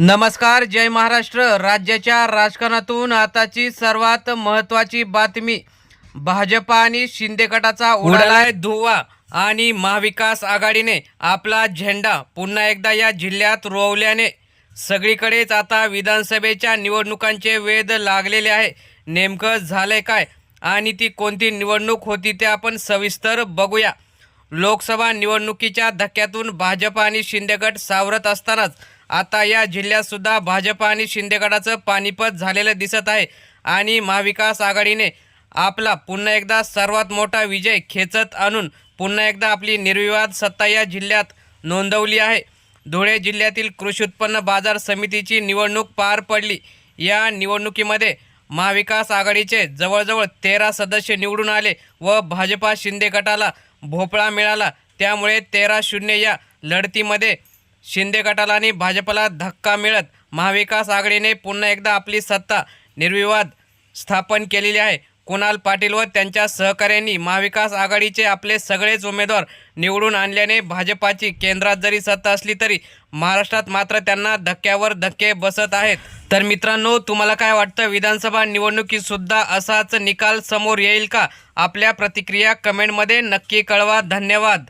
नमस्कार जय महाराष्ट्र. राज्याच्या राजकारणातून आताची सर्वात महत्त्वाची बातमी. भाजपा आणि शिंदे गटाचा उडालाय धुवा आणि महाविकास आघाडीने आपला झेंडा पुन्हा एकदा या जिल्ह्यात रोवल्याने सगळीकडेच आता विधानसभेच्या निवडणुकांचे वेध लागलेले आहे. नेमकं झालंय काय आणि ती कोणती निवडणूक होती ते आपण सविस्तर बघूया. लोकसभा निवडणुकीच्या धक्क्यातून भाजप आणि शिंदेगड सावरत असतानाच आता या जिल्ह्यात सुद्धा भाजप आणि शिंदेगडाचं पानिपत झालेलं दिसत आहे. आणि महाविकास आघाडीने आपला पुन्हा एकदा सर्वात मोठा विजय खेचत आणून पुन्हा एकदा आपली निर्विवाद सत्ता या जिल्ह्यात नोंदवली आहे. धुळे जिल्ह्यातील कृषी उत्पन्न बाजार समितीची निवडणूक पार पडली. या निवडणुकीमध्ये महाविकास आघाडीचे जवळजवळ तेरा सदस्य निवडून आले व भाजपा शिंदे गटाला भोपळा मिळाला. त्यामुळे तेरा शून्य या लढतीमध्ये शिंदे गटाला आणि भाजपला धक्का मिळत महाविकास आघाडीने पुन्हा एकदा आपली सत्ता निर्विवाद स्थापन केलेली आहे. कुणाल पाटील व त्यांच्या सहकाऱ्यांनी महाविकास आघाडीचे आपले सगळेच उमेदवार निवडून आणल्याने भाजपाची केंद्रात जरी सत्ता असली तरी महाराष्ट्रात मात्र त्यांना धक्क्यावर धक्के बसत आहेत. तर मित्रांनो तुम्हाला काय वाटतं? विधानसभा निवडणुकीतसुद्धा असाच निकाल समोर येईल का? आपल्या प्रतिक्रिया कमेंटमध्ये नक्की कळवा. धन्यवाद.